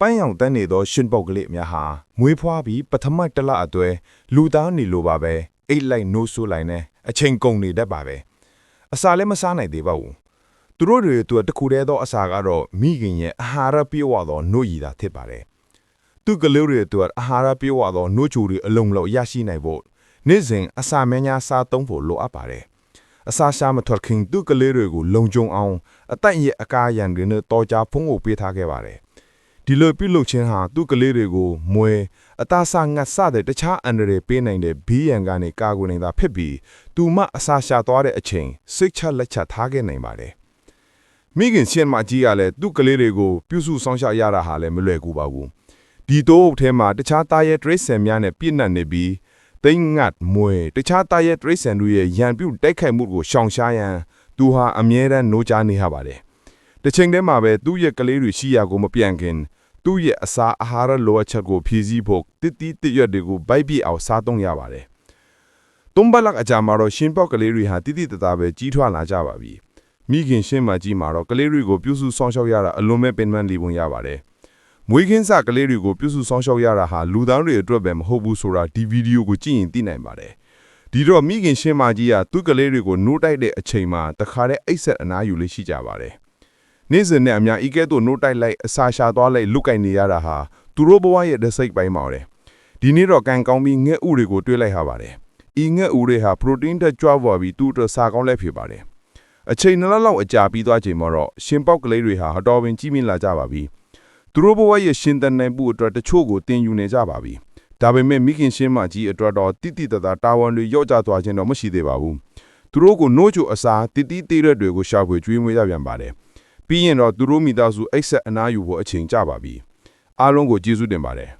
ပန်းရောင်တန်းနေသောရှင်ပုတ်ကလေးများဟာမွေးဖွားပြီးပထမတစ်လအတွဲလူသားနေလိုပါပဲအိတ်လိုက်နိုးဆိုးလိုက်နဲ့အချိန်ကုန်နေတတ်ပါပဲအစာလည်းမစားနိုင်သေးပါဘူးသူတို့တွေအတွက်တစ်ခုတည်းသောအစာကတော့မိခင်ရဲ့အာဟာရပြည့်ဝသောနှုတ်ရည်သာဖြစ်ပါတယ်သူကလေးတွေအတွက်အာဟာရပြည့်ဝသောနှုတ်ချိုတွေအလုံးလောက်ရရှိနိုင်ဖို့နေ့စဉ်အစာမညာစားသုံးဖို့လိုအပ်ပါတယ်အစာရှာမထွက်ခင်သူကလေးတွေကိုလုံခြုံအောင်အသက်ရဲ့အကာအရန်တွေနဲ့တော်ကြဖုံးကိုပေးထားခဲ့ပါတယ် ဒီလိုပြုလုပ်ခြင်းဟာသူကလေးတွေကိုမွေအသားစားငတ်စတဲ့တခြားအန္တရာယ်ပေးနိုင်တဲ့ဘေးရန်ကနေကာကွယ်နေတာဖြစ်ပြီးသူမအစာရှာသွားတဲ့အချိန်စိတ်ချလက်ချထားခဲ့နိုင်ပါတယ်မိခင်ရှင်မကြီးကလည်းသူ့ကလေးတွေကိုပြုစုဆောင်ရှောက်ရတာဟာလည်းမလွယ်ကူပါဘူးဒီတော့အထဲမှာတခြားသားရဲ့တရိတ်ဆန်များနဲ့ပြည့်နှက်နေပြီးသိမ့်ငတ်မွေတခြားသားရဲ့တရိတ်ဆန်တို့ရဲ့ရန်ပြုတ်တိုက်ခိုက်မှုကိုရှောင်ရှားရန်သူဟာအမြဲတမ်းနှိုးချနေရပါတယ်တစ်ချိန်တည်းမှာပဲသူ့ရဲ့ကလေးတွေရှိရာကိုမပြန်ခင် သူ့ရဲ့အစာအာဟာရလိုအပ်ချက်ကိုဖြည့်ဆည်းဖို့တစ်တီးတစ်ရွက်တွေကိုဗိုက်ပြအောင်စားသုံးရပါတယ်တုံးပလက်အကြမှာတော့ရှင်ပေါက်ကလေးတွေဟာတိတိတသားပဲကြီးထွားလာကြပါပြီမိခင်ရှင်းမကြီးမှာတော့ကလေးတွေကိုပြုစုဆောင်ရှောက်ရတာအလွန်ပဲပင်ပန်းလီပုံရပါတယ်မွေးခင်းစကလေးတွေကိုပြုစုဆောင်ရှောက်ရတာဟာလူသားတွေအတွက်ပဲမဟုတ်ဘူးဆိုတာဒီဗီဒီယိုကိုကြည့်ရင်သိနိုင်ပါတယ်ဒီတော့မိခင်ရှင်းမကြီးကသူ့ကလေးတွေကိုနိုးတိုက်တဲ့အချိန်မှာတခါတည်းအိတ်ဆက်အနားယူလေးရှိကြပါတယ် နေ့စဉ်နဲ့အများဤကဲ့သို့နိုးတိုက်လိုက်အစာရှာသွားလိုက်လုတ်ကင်နေရတာဟာသူတို့ဘဝရဲ့ဒစိတ်ပိုင်းပါတဲ့ဒီနေ့တော့ကံကောင်းပြီးငှက်ဥတွေကိုတွေးလိုက်ရပါတယ်ဤငှက်ဥတွေဟာပရိုတင်းတက်ကြွားပေါ်ပြီးသူ့အတွက်စားကောင်းလဲဖြစ်ပါတယ်အချိန်နှစ်လလောက်အကြာပြီးသွားချိန်မှာတော့ရှင်ပေါက်ကလေးတွေဟာအတော်ပင်ကြီးမြင့်လာကြပါပြီသူတို့ဘဝရဲ့ရှင်သန်နိုင်မှုအတွက်တချို့ကိုတင်ယူနေကြပါပြီဒါပေမဲ့မိခင်ရှင်းမကြီးအတွက်တော့တိတိတသားတာဝန်တွေရော့ကျသွားခြင်းတော့မရှိသေးပါဘူးသူတို့ကိုနိုးချိုအစာတိတိတေးရက်တွေကိုရှာဖွေကျွေးမွေးရပြန်ပါတယ် ပြီးရင်တော့သူတို့မိသားစုအိတ်ဆက်အနားယူဖို့အချိန်ကြပါပြီအားလုံးကိုကျေးဇူးတင်ပါတယ်